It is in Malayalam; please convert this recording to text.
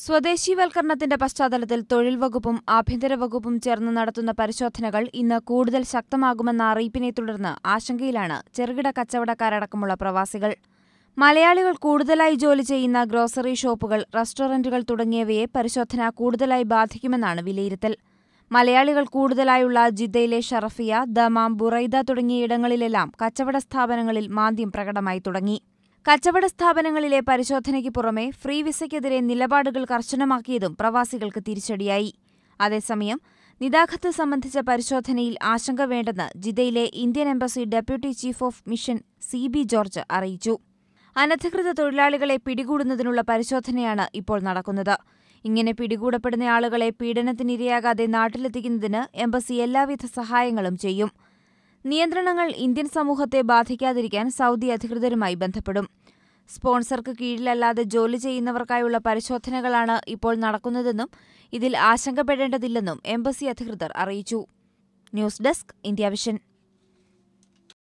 സ്വദേശീവൽക്കരണത്തിന്റെ പശ്ചാത്തലത്തിൽ തൊഴിൽ വകുപ്പും ആഭ്യന്തര വകുപ്പും ചേർന്ന് നടത്തുന്ന പരിശോധനകൾ ഇന്ന് കൂടുതൽ ശക്തമാകുമെന്ന അറിയിപ്പിനെ തുടർന്ന് ആശങ്കയിലാണ് ചെറുകിട കച്ചവടക്കാരടക്കമുള്ള പ്രവാസികൾ. മലയാളികൾ കൂടുതലായി ജോലി ചെയ്യുന്ന ഗ്രോസറി ഷോപ്പുകൾ റെസ്റ്റോറന്റുകൾ തുടങ്ങിയവയെ പരിശോധന കൂടുതലായി ബാധിക്കുമെന്നാണ് വിലയിരുത്തൽ. മലയാളികൾ കൂടുതലായുള്ള ജിദ്ദയിലെ ഷറഫിയ ദമാം ബുറൈദ തുടങ്ങിയ ഇടങ്ങളിലെല്ലാം കച്ചവട സ്ഥാപനങ്ങളിൽ മാന്ദ്യം പ്രകടമായി തുടങ്ങി. കച്ചവട സ്ഥാപനങ്ങളിലെ പരിശോധനയ്ക്ക് പുറമെ ഫ്രീ വിസയ്ക്കെതിരെ നിലപാടുകൾ കർശനമാക്കിയതും പ്രവാസികൾക്ക് തിരിച്ചടിയായി. അതേസമയം നിതാഖത്ത് സംബന്ധിച്ച പരിശോധനയിൽ ആശങ്ക വേണ്ടെന്ന് ജിദ്ദയിലെ Indian embassy deputy chief of mission C B George അറിയിച്ചു. അനധികൃത തൊഴിലാളികളെ പിടികൂടുന്നതിനുള്ള പരിശോധനയാണ് ഇപ്പോൾ നടക്കുന്നത്. ഇങ്ങനെ പിടികൂടപ്പെടുന്ന ആളുകളെ പീഡനത്തിനിരയാകാതെ നാട്ടിലെത്തിക്കുന്നതിന് എംബസി എല്ലാവിധ സഹായങ്ങളും ചെയ്യും. നിയന്ത്രണങ്ങൾ ഇന്ത്യൻ സമൂഹത്തെ ബാധിക്കാതിരിക്കാൻ സൗദി അധികൃതരുമായി ബന്ധപ്പെടും. സ്പോൺസർക്ക് കീഴിലല്ലാതെ ജോലി ചെയ്യുന്നവർക്കായുള്ള പരിശോധനകളാണ് ഇപ്പോൾ നടക്കുന്നതെന്നും ഇതിൽ ആശങ്കപ്പെടേണ്ടതില്ലെന്നും എംബസി അധികൃതർ അറിയിച്ചു. News desk India vision